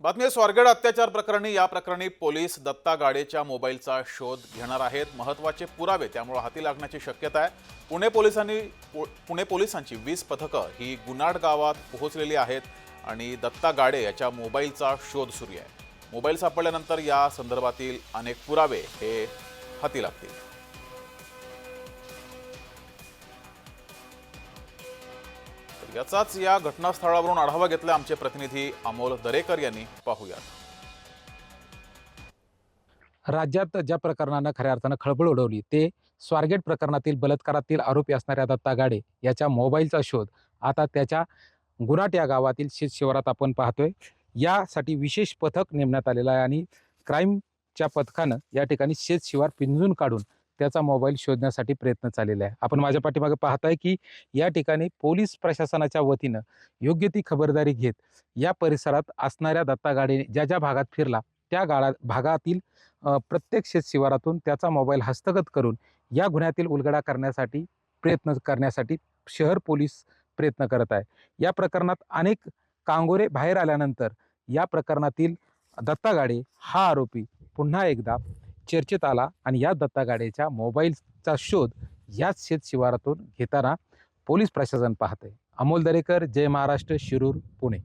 बातमी स्वारगड अत्याचार प्रकरणी या प्रकरणी पोलीस दत्ता गाडेच्या मोबाईलचा शोध घेणार आहेत. महत्त्वाचे पुरावे त्यामुळे हाती लागण्याची शक्यता आहे. पुणे पोलिसांनी पुणे पोलिसांची वीस पथकं ही गुनाड गावात पोहोचलेली आहेत आणि दत्ता गाडे याच्या मोबाईलचा शोध सुरू आहे. मोबाईल सापडल्यानंतर या संदर्भातील अनेक पुरावे हे हाती लागतील. याचाच या घटनास्थळावरून आढावा घेतला आमचे प्रतिनिधी अमोल दरेकर यांनी. पाहूयात. राज्यात ज्या प्रकरणानं खऱ्या अर्थानं खळबळ उडवली ते स्वारगेट प्रकरणातील बलात्कारातील आरोपी असणाऱ्या दत्ता गाडे याच्या मोबाईलचा शोध. आता त्याच्या गुराट या गावातील शेत शिवारात आपण पाहतोय. यासाठी विशेष पथक नेमण्यात आलेलं आहे आणि क्राईमच्या पथकानं या ठिकाणी शेत शिवार पिंजून काढून त्याचा मोबाईल शोधण्यासाठी प्रयत्न चाललेला आहे. आपण माझ्या पाठीमागे पाहताय की या ठिकाणी पोलीस प्रशासनाच्या वतीनं योग्य ती खबरदारी घेत या परिसरात असणाऱ्या दत्ता गाडीने ज्या ज्या भागात फिरला त्या गाळा भागातील प्रत्येक शेत शिवारातून त्याचा मोबाईल हस्तगत करून या गुन्ह्यातील उलगडा करण्यासाठी प्रयत्न करण्यासाठी शहर पोलीस प्रयत्न करत आहे. या प्रकरणात अनेक कांगोरे बाहेर आल्यानंतर या प्रकरणातील दत्ता गाडे हा आरोपी पुन्हा एकदा चर्चेत आला आणि या दत्ता गाडेच्या मोबाईलचा शोध याच शेत शिवारातून घेताना पोलीस प्रशासन पाहते अमोल दरेकर जय महाराष्ट्र शिरूर पुणे.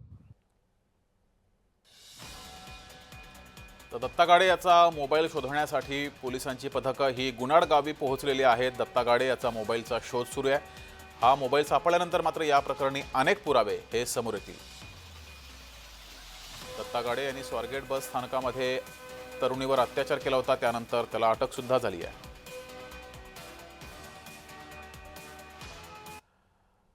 तर दत्ता गाडे याचा मोबाईल शोधण्यासाठी पोलिसांची पथकं ही गुनाड गावी पोहोचलेली आहेत. दत्ता गाडे याचा मोबाईलचा शोध सुरू आहे. हा मोबाईल सापडल्यानंतर मात्र या प्रकरणी अनेक पुरावे हे समोर येतील. दत्ता गाडे यांनी स्वारगेट बस स्थानकामध्ये तरुणीवर अत्याचार केला होता त्यानंतर त्याला अटकसुद्धा झाली आहे.